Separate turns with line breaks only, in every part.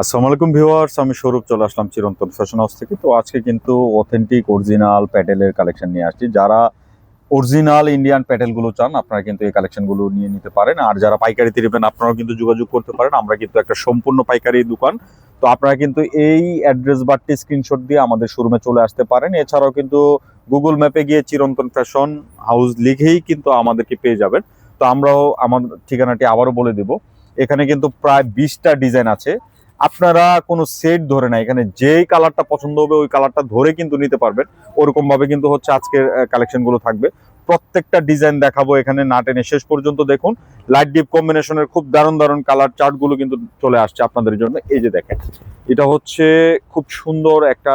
আসসালামু আলাইকুম ভিউয়ার্স, আমি স্বরূপ চলে আসলাম চিরন্তন ফ্যাশন হাউস থেকে। তো আজকে কিন্তু অথেন্টিক অরিজিনাল প্যাটেলের কালেকশন নিয়ে আসছি। যারা অরিজিনাল ইন্ডিয়ান প্যাটেলগুলো চান, আপনারা কিন্তু এই কালেকশনগুলো নিয়ে নিতে পারেন। আর যারা পাইকারিতে নেবেন, আপনারাও কিন্তু যোগাযোগ করতে পারেন। আমরা কিন্তু একটা সম্পূর্ণ পাইকারি দোকান। তো আপনারা কিন্তু এই অ্যাড্রেস বারটি স্ক্রিনশট দিয়ে আমাদের শোরুমে চলে আসতে পারেন। এছাড়াও কিন্তু গুগল ম্যাপে গিয়ে চিরন্তন ফ্যাশন হাউস লিখেই কিন্তু আমাদেরকে পেয়ে যাবেন। তো আমরাও, আমার ঠিকানাটি আবারও বলে দিব। এখানে কিন্তু প্রায় বিশটা ডিজাইন আছে। আপনারা কোনো সেট ধরে না, এখানে যেই কালারটা পছন্দ হবে ওই কালারটা ধরে কিন্তু নিতে পারবেন। ওরকম ভাবে কিন্তু হচ্ছে আজকের কালেকশনগুলো থাকবে। প্রত্যেকটা ডিজাইন দেখাবো এখানে না টেনে। শেষ পর্যন্ত দেখুন লাইট ডিপ কম্বিনেশনের খুব দারুণ দারুণ কালার চার্টগুলো কিন্তু চলে আসছে আপনাদের জন্য। এই যে দেখেন, এটা হচ্ছে খুব সুন্দর একটা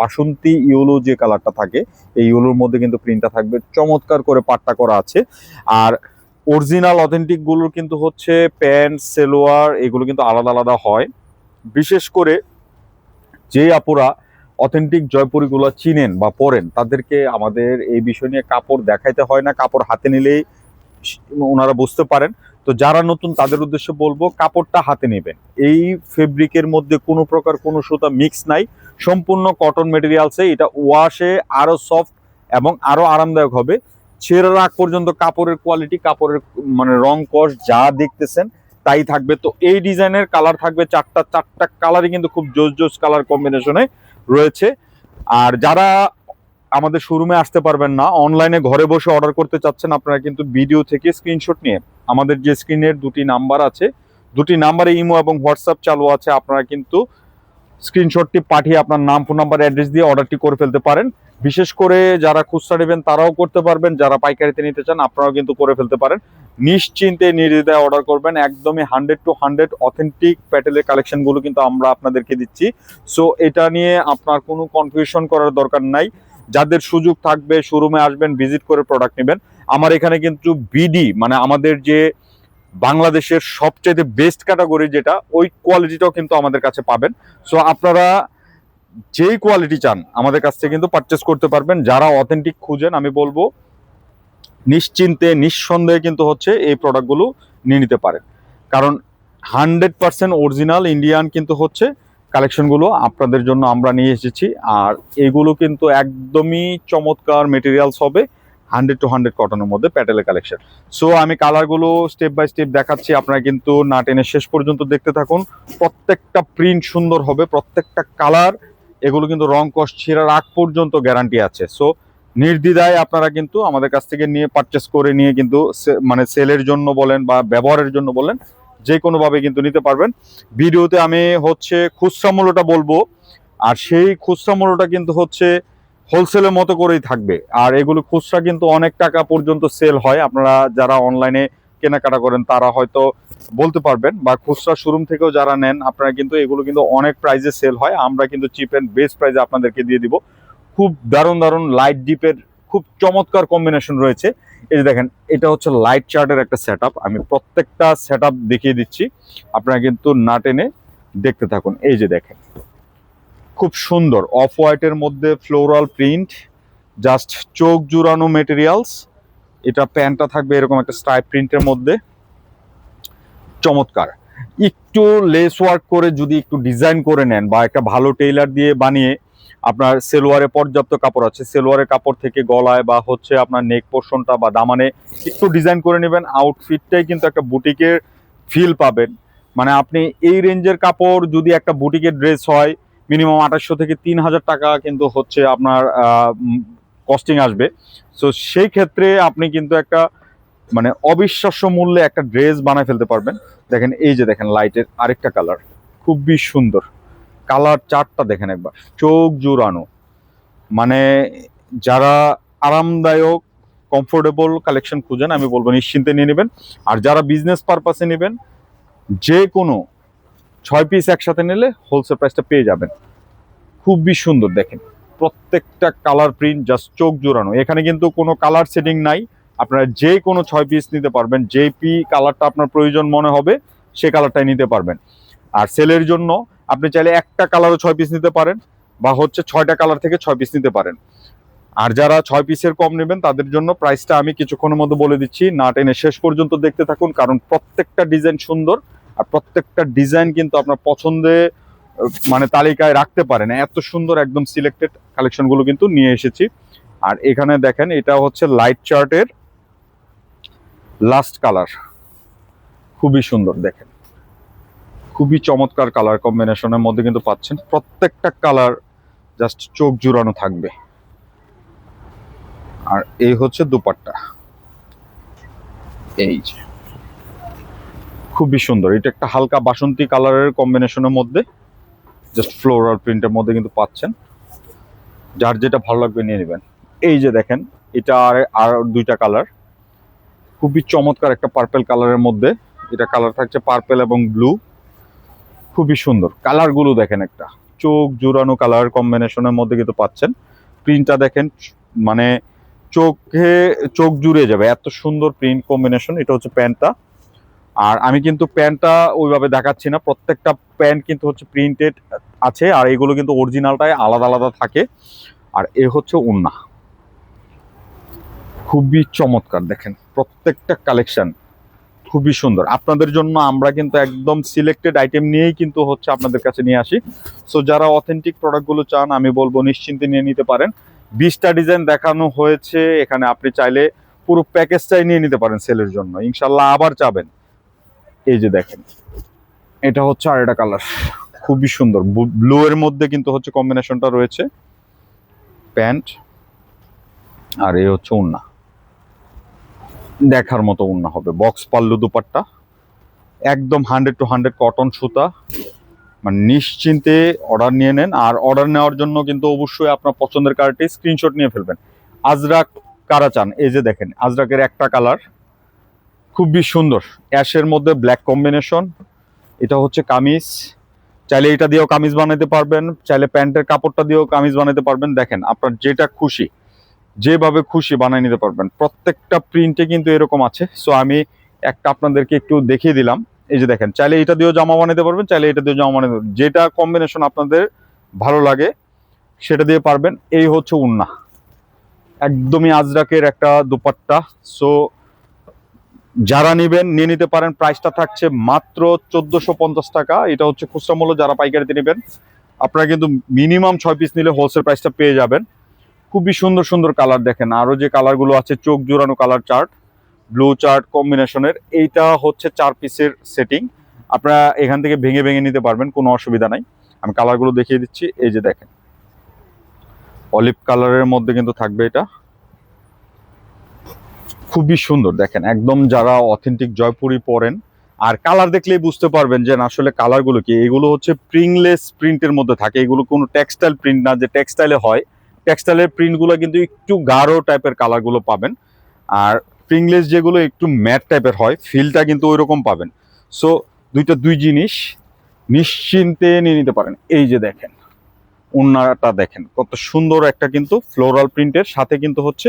বাসন্তী ইউলো যে কালারটা থাকে, এই ইউলোর মধ্যে কিন্তু প্রিন্টটা থাকবে। চমৎকার করে পাট্টা করা আছে। আর অরিজিনাল অথেন্টিকগুলোর কিন্তু হচ্ছে প্যান্ট সেলোয়ার, এগুলো কিন্তু আলাদা আলাদা হয়। বিশেষ করে যে আপুরা অথেন্টিক জয়পুরিগুলো চিনেন বা পরেন, তাদেরকে আমাদের এই বিষয় নিয়ে কাপড় দেখাইতে হয় না, কাপড় হাতে নিলেই ওনারা বুঝতে পারেন। তো যারা নতুন, তাদের উদ্দেশ্যে বলব কাপড়টা হাতে নেবেন। এই ফেব্রিকের মধ্যে কোনো প্রকার কোনো সুতা মিক্স নাই। সম্পূর্ণ কটন মেটেরিয়ালসে এটা ওয়াশে আরও সফট এবং আরও আরামদায়ক হবে। ছেঁড়ার আগ পর্যন্ত কাপড়ের কোয়ালিটি কাপড়ের মানে রং কস যা দেখতেছেন, তাই থাকবে। তো এই ডিজাইনের কালার থাকবে চারটা চারটা কালারই কিন্তু খুব জোস জোস কালার কম্বিনেশনে রয়েছে। আর যারা আমাদের শোরুমে আসতে পারবেন না অনলাইনে ঘরে বসে অর্ডার করতে চাচ্ছেন, আপনারা কিন্তু ভিডিও থেকে স্ক্রিনশট নিয়ে, আমাদের যে স্ক্রিনের দুটি নাম্বার আছে, দুটি নাম্বারে ইমো এবং হোয়াটসঅ্যাপ চালু আছে, আপনারা কিন্তু স্ক্রিনশটটি পাঠিয়ে আপনার নাম ফোন নাম্বার অ্যাড্রেস দিয়ে অর্ডারটি করে ফেলতে পারেন। বিশেষ করে যারা খুচরা নেবেন তারাও করতে পারবেন, যারা পাইকারিতে নিতে চান আপনারাও কিন্তু করে ফেলতে পারেন। নিশ্চিন্তে নির্দ্বিধায় অর্ডার করবেন, একদমই হান্ড্রেড টু হান্ড্রেড অথেন্টিক প্যাটেলের কালেকশনগুলো কিন্তু আমরা আপনাদেরকে দিচ্ছি। সো এটা নিয়ে আপনার কোনো কনফিউশন করার দরকার নাই। যাদের সুযোগ থাকবে শোরুমে আসবেন ভিজিট করে প্রোডাক্ট নেবেন। আমার এখানে কিন্তু বিডি মানে আমাদের যে বাংলাদেশের সবচেয়ে বেস্ট ক্যাটাগরি যেটা, ওই কোয়ালিটিটাও কিন্তু আমাদের কাছে পাবেন। সো আপনারা যেই কোয়ালিটি চান, আমাদের কাছ থেকে কিন্তু পারচেস করতে পারবেন। যারা অথেন্টিক খুঁজেন, আমি বলব, নিশ্চিন্তে, নিঃসন্দেহে কিন্তু হচ্ছে এই প্রোডাক্টগুলো নিয়ে নিতে পারেন। কারণ হান্ড্রেড পার্সেন্ট অরিজিনাল ইন্ডিয়ান কিন্তু হচ্ছে কালেকশনগুলো আপনাদের জন্য আমরা নিয়ে এসেছি। আর এগুলো কিন্তু একদমই চমৎকার মেটেরিয়ালস হবে হান্ড্রেড টু হান্ড্রেড কটনের মধ্যে প্যাটেলের কালেকশন সো আমি কালারগুলো স্টেপ বাই স্টেপ দেখাচ্ছি। আপনারা কিন্তু না টেনে শেষ পর্যন্ত দেখতে থাকুন। প্রত্যেকটা প্রিন্ট সুন্দর হবে, প্রত্যেকটা কালার এগুলো কিন্তু রং কস্ট ছেঁড়ার আগ পর্যন্ত গ্যারান্টি আছে। সো নির্দ্বিধায় আপনারা কিন্তু আমাদের কাছ থেকে নিয়ে পারচেস করে নিয়ে কিন্তু মানে সেলের জন্য বলেন বা ব্যবহারের জন্য বলেন, যে কোনোভাবে কিন্তু নিতে পারবেন। ভিডিওতে আমি হচ্ছে খুচরা মূল্যটা বলব, আর সেই খুচরা মূল্যটা কিন্তু হচ্ছে হোলসেলের মতো করেই থাকবে। আর এগুলো খুচরা কিন্তু অনেক টাকা পর্যন্ত সেল হয়। আপনারা যারা অনলাইনে কেনাকাটা করেন, তারা হয়তো বলতে পারবেন বা খুচরা শোরুম থেকেও যারা নেন, আপনারা কিন্তু এগুলো কিন্তু অনেক প্রাইজে সেল হয়। আমরা কিন্তু চিপ অ্যান্ড বেস্ট প্রাইজে আপনাদেরকে দিয়ে দিব। খুব দারুণ দারুণ লাইট ডিপের খুব চমৎকার কম্বিনেশন রয়েছে। এই যে দেখেন, এটা হচ্ছে লাইট চার্টের একটা সেট আমি প্রত্যেকটা সেট দেখিয়ে দিচ্ছি। আপনারা কিন্তু না টেনে দেখতে থাকুন। এই যে দেখেন, খুব সুন্দর অফ হোয়াইটের মধ্যে ফ্লোরাল প্রিন্ট জাস্ট চোখ জুড়ানো মেটেরিয়ালস এটা প্যান্টটা থাকবে এরকম একটা স্ট্রাইপ প্রিন্টের মধ্যে। চমৎকার। একটু লেস ওয়ার্ক করে যদি একটু ডিজাইন করে নেন বা একটা ভালো টেইলার দিয়ে বানিয়ে আপনার সেলোয়ারে পর্যাপ্ত কাপড় আছে, সেলোয়ারের কাপড় থেকে গলায় বা হচ্ছে আপনার নেক পোর্শনটা বা দামানে একটু ডিজাইন করে নেবেন আউটফিটটাই কিন্তু একটা বুটিকের ফিল পাবেন। মানে আপনি এই রেঞ্জের কাপড় যদি একটা বুটিকের ড্রেস হয় মিনিমাম আঠাশশো থেকে তিন হাজার টাকা কিন্তু হচ্ছে আপনার কস্টিং আসবে। সো সেই ক্ষেত্রে আপনি কিন্তু একটা মানে অবিশ্বাস্য মূল্যে একটা ড্রেস বানায় ফেলতে পারবেন। দেখেন এই যে দেখেন লাইটের আরেকটা কালার খুবই সুন্দর। কালার চারটা দেখেন একবার, চোখ জুড়ানো। মানে যারা আরামদায়ক কমফোর্টেবল কালেকশন খুঁজেন, আমি বলব নিশ্চিন্তে নিয়ে নেবেন। আর যারা বিজনেস পারপাসে নেবেন যে কোনো ছয় পিস একসাথে নিলে হোলসেল প্রাইসটা পেয়ে যাবেন। খুবই সুন্দর দেখেন। প্রত্যেকটা কালার প্রিন্ট জাস্ট চোখ জোড়ানো। এখানে কিন্তু কোনো কালার সেটিং নাই। আপনারা যে কোনো ছয় পিস নিতে পারবেন। যে পি কালারটা আপনার প্রয়োজন মনে হবে, সে কালারটাই নিতে পারবেন। আর সেলের জন্য আপনি চাইলে একটা কালারও ছয় পিস নিতে পারেন, বা হচ্ছে ছয়টা কালার থেকে ছয় পিস নিতে পারেন। আর যারা ছয় পিসের কম নেবেন, তাদের জন্য প্রাইসটা আমি কিছুক্ষণের মধ্যে বলে দিচ্ছি। না টেনে শেষ পর্যন্ত দেখতে থাকুন, কারণ প্রত্যেকটা ডিজাইন সুন্দর, আর প্রত্যেকটা ডিজাইন কিন্তু আপনার পছন্দে মানে তালিকায় রাখতে পারেন এত সুন্দর একদম সিলেক্টেড কালেকশনগুলো কিন্তু নিয়ে এসেছি। আর এখানে দেখেন, এটা হচ্ছে লাইট চার্টের লাস্ট কালার খুবই সুন্দর, দেখেন। খুবই চমৎকার কালার কম্বিনেশনের মধ্যে কিন্তু পাচ্ছেন। প্রত্যেকটা কালার জাস্ট চোখ জুড়ানো থাকবে। আর এই হচ্ছে দুপাট্টা। এই যে। খুবই সুন্দর। এটা একটা হালকা বাসন্তী কালারের কম্বিনেশনের মধ্যে। জাস্ট ফ্লোরাল প্রিন্টের মধ্যে কিন্তু পাচ্ছেন। যার যেটা ভালো লাগবে নিয়ে নেবেন। এই যে দেখেন, এটা আর আর দুইটা কালার খুবই চমৎকার একটা পার্পেল কালারের মধ্যে। এটা কালার থাকছে পার্পেল এবং ব্লু খুবই সুন্দর। কালারগুলো দেখেন একটা। চোখ জুড়ানো কালার কম্বিনেশনের মধ্যে কিন্তু পাচ্ছেন। প্রিন্টটা দেখেন মানে চোখে চোখ জুড়ে যাবে। এত সুন্দর প্রিন্ট কম্বিনেশন এটা হচ্ছে প্যান্টটা। আর আমি কিন্তু প্যান্টটা ওইভাবে দেখাচ্ছি না। প্রত্যেকটা প্যান্ট কিন্তু হচ্ছে প্রিন্টেড আছে, আর এগুলো কিন্তু অরিজিনালটাই আলাদা আলাদা থাকে। আর এ হচ্ছে উন্না। খুবই চমৎকার, দেখেন। প্রত্যেকটা কালেকশন খুবই সুন্দর। আপনাদের জন্য আমরা কিন্তু একদম সিলেক্টেড আইটেম নিয়েই কিন্তু হচ্ছে আপনাদের কাছে নিয়ে আসি। সো যারা অথেন্টিক প্রোডাক্টগুলো চান, আমি বলব নিশ্চিন্তে নিয়ে নিতে পারেন। বিশটা ডিজাইন দেখানো হয়েছে, এখানে আপনি চাইলে পুরো প্যাকেজটাই নিয়ে নিতে পারেন সেলের জন্য। ইনশাল্লাহ আবার চাবেন। এই যে দেখেন, এটা হচ্ছে আর একটা কালার খুবই সুন্দর। ব্লু এর মধ্যে কিন্তু হচ্ছে কম্বিনেশনটা রয়েছে। প্যান্ট আর এই হচ্ছে উন্না। দেখার মতো উন্না হবে। বক্স পাল্লু দুপাট্টা, একদম হান্ড্রেড টু হান্ড্রেড কটন সুতা। মানে নিশ্চিন্তে অর্ডার নিয়ে নেন। আর অর্ডার নেওয়ার জন্য কিন্তু অবশ্যই আপনার পছন্দের কার্ডটি স্ক্রিনশট নিয়ে ফেলবেন। আজরাক কারা চান? এই যে দেখেন, আজরাকের একটা কালার খুবই সুন্দর। অ্যাশের মধ্যে ব্ল্যাক কম্বিনেশন। এটা হচ্ছে কামিজ। চাইলে এটা দিয়েও কামিজ বানাতে পারবেন। চাইলে প্যান্টের কাপড়টা দিয়েও কামিজ বানাতে পারবেন। দেখেন, আপনার যেটা খুশি, যেভাবে খুশি বানিয়ে নিতে পারবেন। প্রত্যেকটা প্রিন্টে কিন্তু এরকম আছে। সো আমি একটা আপনাদেরকে একটু দেখিয়ে দিলাম। এই যে দেখেন, চাইলে এটা দিয়েও জামা বানাতে পারবেন, চাইলে এটা দিয়েও জামা বানাতে পারবেন। যেটা কম্বিনেশন আপনাদের ভালো লাগে, সেটা দিয়ে পারবেন। এই হচ্ছে উন্না। একদমই আজরাকের একটা দুপাট্টা। সো যারা নেবেন, নিয়ে নিতে পারেন। প্রাইসটা থাকছে মাত্র চোদ্দশো পঞ্চাশ টাকা। এটা হচ্ছে খুচরা মূল্য, যারা পাইকারিতে নেবেন। আপনারা কিন্তু মিনিমাম ছয় পিস নিলে হোলসেল প্রাইসটা পেয়ে যাবেন। খুবই সুন্দর সুন্দর কালার দেখেন। আরও যে কালারগুলো আছে, চোখ জোড়ানো কালার চার্ট ব্লু চার্ট কম্বিনেশনের এইটা হচ্ছে চার পিসের সেটিং আপনারা এখান থেকে ভেঙে ভেঙে নিতে পারবেন, কোনো অসুবিধা নাই। আমি কালারগুলো দেখিয়ে দিচ্ছি, এই যে দেখেন। অলিভ কালারের মধ্যে কিন্তু থাকবে এটা। খুবই সুন্দর, দেখেন, একদম যারা অথেন্টিক জয়পুরি পরেন, আর কালার দেখলেই বুঝতে পারবেন যে আসলে কালারগুলো কি। এগুলো হচ্ছে প্রিংলেস প্রিন্টের মধ্যে থাকে, এগুলো কোনো টেক্সটাইল প্রিন্ট না, যে টেক্সটাইলে হয়। টেক্সটাইলের প্রিন্টগুলো কিন্তু একটু গাঢ় টাইপের কালারগুলো পাবেন। আর প্রিংলেস যেগুলো একটু ম্যাট টাইপের হয় ফিলটা কিন্তু ওই রকম পাবেন। সো দুইটা, দুই জিনিস নিশ্চিন্তে নিয়ে নিতে পারেন। এই যে দেখেন, উন্নাটা দেখেন, কত সুন্দর একটা কিন্তু ফ্লোরাল প্রিন্টের সাথে কিন্তু হচ্ছে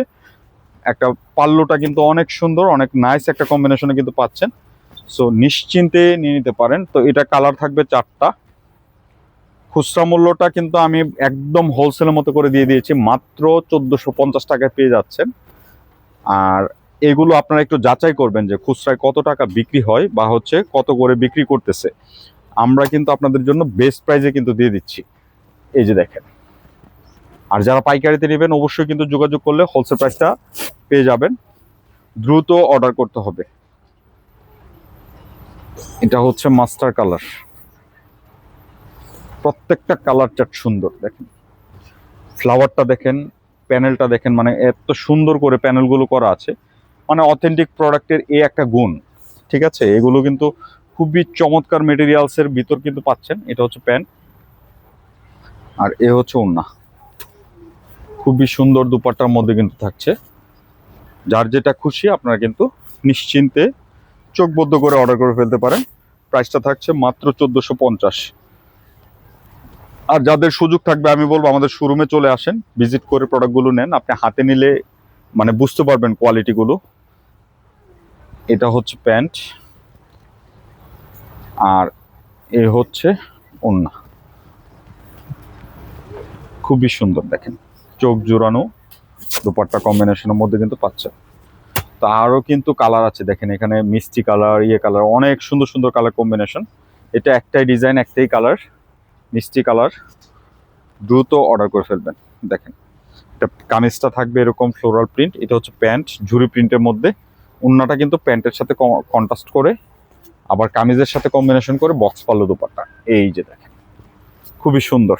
একটা পাল্লোটা কিন্তু অনেক সুন্দর, অনেক নাইস একটা কম্বিনেশনে কিন্তু পাচ্ছেন। সো নিশ্চিন্তে নিয়ে নিতে পারেন। তো, এটা কালার থাকবে চারটা। খুচরা মূল্যটা কিন্তু আমি একদম হোলসেলের মতো করে দিয়ে দিয়েছি। মাত্র চোদ্দোশো পঞ্চাশ টাকায় পেয়ে যাচ্ছেন। আর এগুলো আপনারা একটু যাচাই করবেন যে খুচরায় কত টাকা বিক্রি হয় বা হচ্ছে কত করে বিক্রি করতেছে। আমরা কিন্তু আপনাদের জন্য বেস্ট প্রাইজে কিন্তু দিয়ে দিচ্ছি। এই যে দেখেন। আর যারা পাইকারিতে নেবেন অবশ্যই কিন্তু যোগাযোগ করলে হোলসেল প্রাইসটা পেয়ে যাবেন। দ্রুত অর্ডার করতে হবে। এটা হচ্ছে মাস্টার কালার প্রত্যেকটা কালার চার্ট সুন্দর, দেখেন। ফ্লাওয়ারটা দেখেন প্যানেলটা দেখেন মানে এত সুন্দর করে প্যানেলগুলো করা আছে। মানে অথেন্টিক প্রোডাক্টের এ একটা গুণ, ঠিক আছে? এগুলো কিন্তু খুবই চমৎকার মেটেরিয়ালসের ভিতর কিন্তু পাচ্ছেন। এটা হচ্ছে প্যান্ট আর এ হচ্ছে ওন্না খুবই সুন্দর দুপাট্টার মধ্যে কিন্তু থাকছে। যার যেটা খুশি আপনারা কিন্তু নিশ্চিন্তে চোখবদ্ধ করে অর্ডার করে ফেলতে পারেন। প্রাইসটা থাকছে মাত্র চোদ্দোশো পঞ্চাশ। আর যাদের সুযোগ থাকবে, আমি বলব আমাদের শোরুমে চলে আসেন ভিজিট করে প্রোডাক্টগুলো নেন। আপনি হাতে নিলে মানে বুঝতে পারবেন কোয়ালিটিগুলো এটা হচ্ছে প্যান্ট। আর এ হচ্ছে ওন্না খুবই সুন্দর দেখেন। চোখ জোড়ানো, দুপাট্টা কম্বিনেশনের মধ্যে কিন্তু পাচ্ছে। তো আরও কিন্তু কালার আছে, দেখেন এখানে মিষ্টি কালার ইয়ে কালার অনেক সুন্দর সুন্দর কালার কম্বিনেশন এটা একটাই ডিজাইন একটাই কালার মিষ্টি কালার দ্রুত অর্ডার করে ফেলবেন, দেখেন। এটা কামিজটা থাকবে এরকম ফ্লোরাল প্রিন্ট এটা হচ্ছে প্যান্ট ঝুরি প্রিন্টের মধ্যে। উন্নাটা কিন্তু প্যান্টের সাথে কন্ট্রাস্ট করে, আবার কামিজের সাথে কম্বিনেশন করে বক্স পাল্লো দুপাট্টা। এই যে দেখেন, খুবই সুন্দর।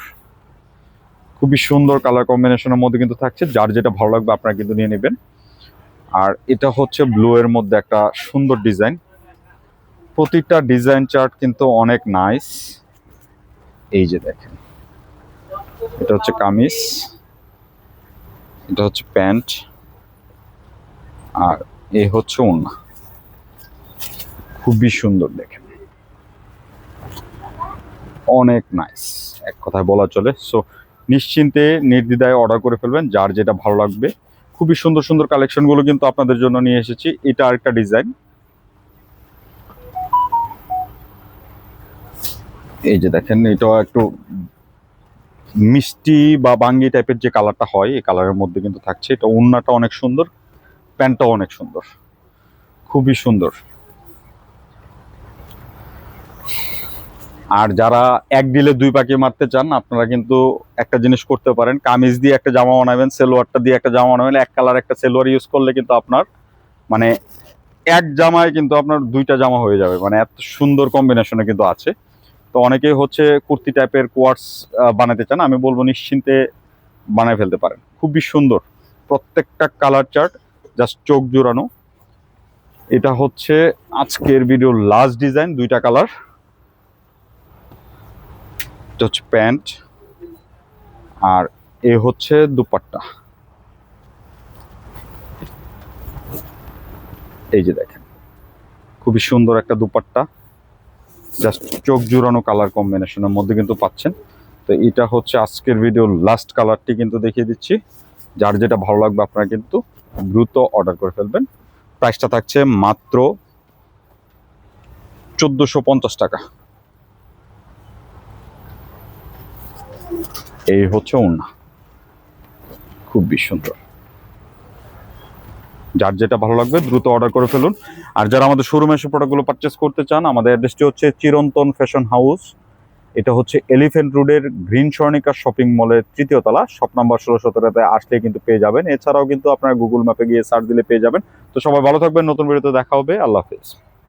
খুবই সুন্দর কালার কম্বিনেশনের মধ্যে কিন্তু থাকছে, যার যেটা ভালো লাগবে আপনারা কিন্তু নিয়ে নেবেন। আর এটা হচ্ছে ব্লু এর মধ্যে একটা সুন্দর ডিজাইন প্রতিটা ডিজাইন চার্ট কিন্তু অনেক নাইস এই যে দেখেন, এটা হচ্ছে কামিজ, এটা হচ্ছে প্যান্ট, আর এ হচ্ছে ওড়না। খুবই সুন্দর দেখেন। অনেক নাইস এক কথায় বলা চলে। সো নিশ্চিন্তে নির্দ্বিধায় অর্ডার করে ফেলবেন, যার যেটা ভালো লাগবে। খুবই সুন্দর সুন্দর কালেকশনগুলো কিন্তু আপনাদের জন্য নিয়ে এসেছি। এটা আরেকটা ডিজাইন এই যে দেখেন, এটাও একটু মিষ্টি বা বাঙ্গি টাইপের যে কালারটা হয়, এই কালারের মধ্যে কিন্তু থাকছে। এটা ওড়নাটা অনেক সুন্দর, প্যান্টটাও অনেক সুন্দর। খুবই সুন্দর। আর যারা এক দিলে দুই পাখি মারতে চান, আপনারা কিন্তু একটা জিনিস করতে পারেন। কামিজ দিয়ে একটা জামা বানাবেন, সেলোয়ারটা দিয়ে একটা জামা বানাবেন। এক কালার একটা সেলোয়ার ইউজ করলে কিন্তু আপনার মানে এক জামায় কিন্তু আপনার দুইটা জামা হয়ে যাবে। মানে এত সুন্দর কম্বিনেশনে কিন্তু আছে। তো অনেকেই হচ্ছে কুর্তি টাইপের কোয়ার্টস বানাতে চান, আমি বলব নিশ্চিন্তে বানায় ফেলতে পারেন। খুবই সুন্দর। প্রত্যেকটা কালার চার্ট জাস্ট চোখ জোড়ানো। এটা হচ্ছে আজকের ভিডিওর লাস্ট ডিজাইন দুইটা কালার এটা হচ্ছে প্যান্ট আর এ হচ্ছে দুপাট্টা। এই যে দেখেন, খুবই সুন্দর একটা দুপাট্টা। জাস্ট চোখ জুড়ানো কালার কম্বিনেশনের মধ্যে কিন্তু পাচ্ছেন। তো এটা হচ্ছে আজকের ভিডিওর লাস্ট কালারটি কিন্তু দেখিয়ে দিচ্ছি। যার যেটা ভালো লাগবে আপনারা কিন্তু দ্রুত অর্ডার করে ফেলবেন। প্রাইসটা থাকছে মাত্র চোদ্দোশো টাকা। এই হচ্ছে ওড়না। খুবই সুন্দর। যার যেটা ভালো লাগবে দ্রুত অর্ডার করে ফেলুন। আর যারা আমাদের শোরুমে এসে প্রোডাক্টগুলো পারচেস করতে চান, আমাদের অ্যাড্রেসটি হচ্ছে চিরন্তন ফ্যাশন হাউস এটা হচ্ছে এলিফেন্ট রোডের গ্রিন স্বর্ণিকা শপিং মলের তৃতীয় তলা। শপ নাম্বার ষোলো সতেরোতে আসলে কিন্তু পেয়ে যাবেন। এছাড়াও কিন্তু আপনারা গুগল ম্যাপে গিয়ে সার্চ দিলে পেয়ে যাবেন। তো সবাই ভালো থাকবেন, নতুন ভিডিওতে দেখা হবে। আল্লাহ হাফিজ।